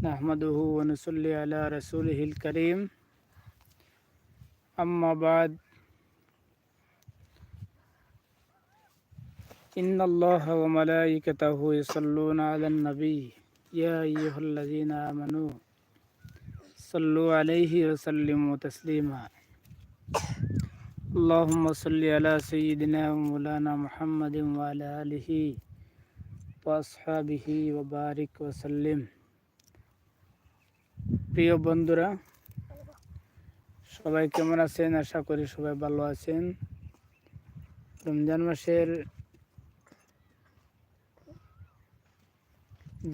نحمده ونصلي على رسوله الكريم. أما بعد إن الله وملائكته يصلون على النبي. يا أيها الذين آمنوا صلوا عليه وسلموا تسليما. اللهم صل على سيدنا ومولانا محمد وعلى آله وأصحابه وبارك وسلم. প্রিয় বন্ধুরা, সবাই কেমন আছেন? আশা করি সবাই ভালো আছেন। রমজান মাসের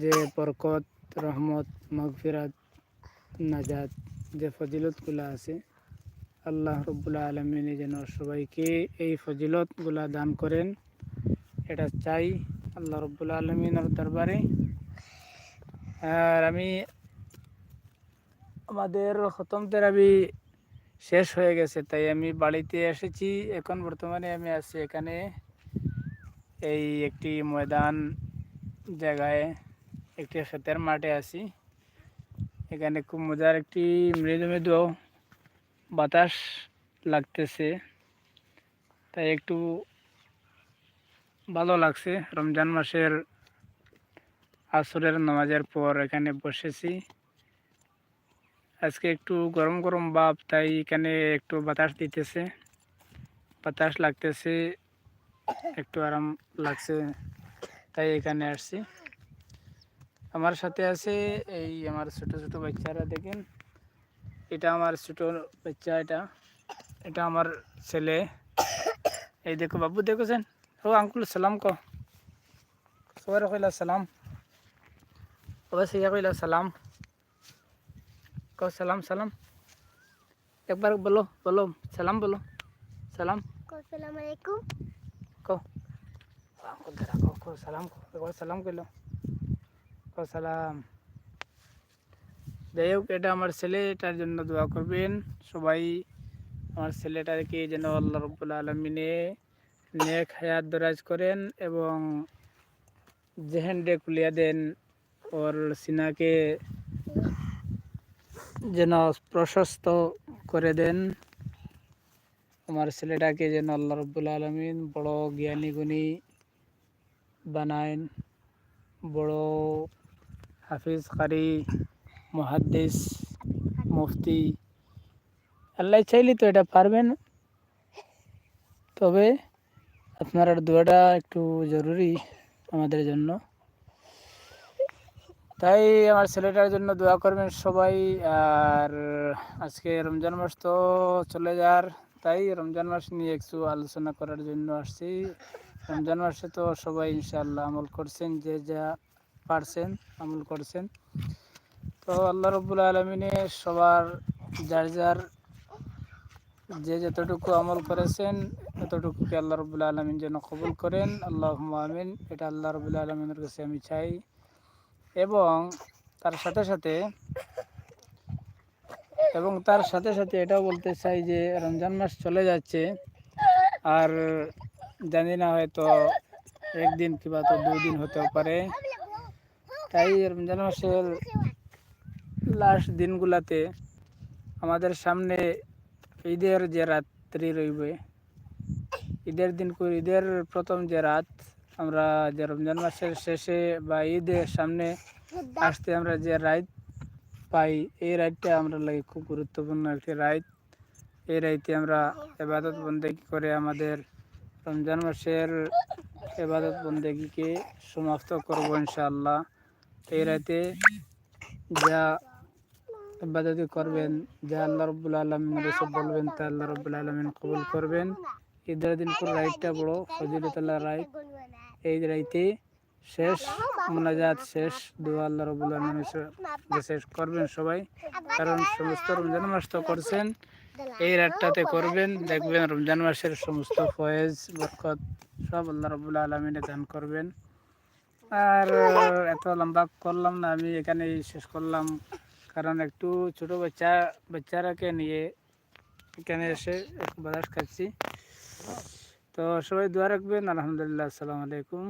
যে বরকত, রহমত, মগফিরাত, নাজাত, যে ফজিলতগুলো আছে, আল্লাহ রব্বুল্লা আলমিনী যেন সবাইকে এই ফজিলতগুলা দান করেন। এটা চাই আল্লাহ রব্বুল্লা আলমিনের দরবারে। আর আমি আমাদের খতম তেরাবি শেষ হয়ে গেছে, তাই আমি বাড়িতে এসেছি। এখন বর্তমানে আমি আছি এখানে এই একটি ময়দান জায়গায়, একটি ক্ষেতের মাঠে আছি। এখানে খুব মজার একটি মৃদু মৃদু বাতাস লাগতেছে, তাই একটু ভালো লাগছে। রমজান মাসের আসরের নামাজের পর এখানে বসেছি। আজকে একটু গরম গরম ভাব, তাই এখানে একটু বাতাস দিতেছে। বাতাস লাগতেছে, একটু আরাম লাগছে, তাই এখানে আসছি। আমার সাথে আছে এই আমার ছোট ছোট বাচ্চারা, দেখেন। এটা আমার ছোট বাচ্চা, এটা। এটা আমার ছেলে। এই দেখো বাবু, দেখেছেন? ও আঙ্কুল, সালাম ক সবাই কইলা সালাম। অবশ্যই কইলা সালাম। कहो सलाम सलाम एक बार बोलो बोलो सलाम बोलो सलाम আসসালামাইকুম कहो हमको जरा कहो कहो सलाम कहो एक बार सलाम कर लो कहो সালাম যাই হোক এটা আমার ছেলেটার জন্য দোয়া করবেন সবাই আমার ছেলেটাকে যেন আল্লাহ রব্বুল আলমিনে নেক হায়াত দরাজ করেন এবং জেহেন্ডে কুলিয়া দেন ওর সিনাকে যেন প্রশস্ত করে দেন। আমার ছেলেটাকে যেন আল্লাহ রব্বুল আলমিন বড় জ্ঞানী গুণী বানায়েন। বড় হাফিজ, কারি মহাদ্দেশ মুফতি। আল্লাহ চাইলে তো এটা পারবেন। তবে আপনার দোয়াটা একটু জরুরি আমাদের জন্য। তাই আমার ছেলেটার জন্য দোয়া করবেন সবাই। আর আজকে রমজান মাস তো চলে যার তাই রমজান মাস নিয়ে একটু আলোচনা করার জন্য আসছি। রমজান মাসে তো সবাই ইনশাআল্লাহ আমল করছেন, যে যা পারছেন আমল করছেন। তো আল্লাহ রব্বুল আলমিনে সবার যার যার যে যতটুকু আমল করেছেন ততটুকুকে আল্লাহ রবুল্লা আলমিন যেন কবুল করেন। আল্লাহ আমিন, এটা আল্লাহ রবুল্লা আলমিনের কাছে আমি চাই। এবং তার সাথে সাথে এবং তার সাথে সাথে এটাও বলতে চাই যে রমজান মাস চলে যাচ্ছে। আর জানি না হয়তো একদিন কিংবা তো দুই দিন হতেও পারে। তাই রমজান মাসের লাস্ট দিনগুলাতে আমাদের সামনে ঈদের যে রাত্রি রইবে, ঈদের দিন ঈদের প্রথম যে রাত আমরা যে রমজান মাসের শেষে বা ঈদের সামনে আসতে আমরা যে রাইড পাই, এই রাইডটা আমরা লাগে খুব গুরুত্বপূর্ণ একটি রাইড। এই রাইতে আমরা এবাদত বন্দেগি করে আমাদের রমজান মাসের এবাদত বন্দেগিকে সমাপ্ত করব ইনশাআল্লাহ। এই রাইতে যা ইবাদতি করবেন, যা আল্লাহ রব্বুল আলমিন সব বলবেন, তা আল্লাহ রব্বুল আলমিন কবুল করবেন। ঈদের দিন পর রাইডটা বড় ফজিলতুল্লাহ রাইড। এই রাইতে শেষ, মোনাজাত শেষ, দোয়া আল্লাহ রবুল শেষ করবেন সবাই। কারণ সমস্ত রমজান মাস তো করছেন, এই রাতটাতে করবেন, দেখবেন রমজান মাসের সমস্ত ফয়েজ, বরকত সব আল্লাহ রবুল্লা আলমিনে দান করবেন। আর এত লম্বা করলাম না, আমি এখানেই শেষ করলাম। কারণ একটু ছোট বাচ্চা, বাচ্চারাকে নিয়ে এখানে এসে একটু বাতাস খাচ্ছি। তো সবাই দোয়া রাখবেন আলহামদুলিল্লাহ আসসালামু আলাইকুম।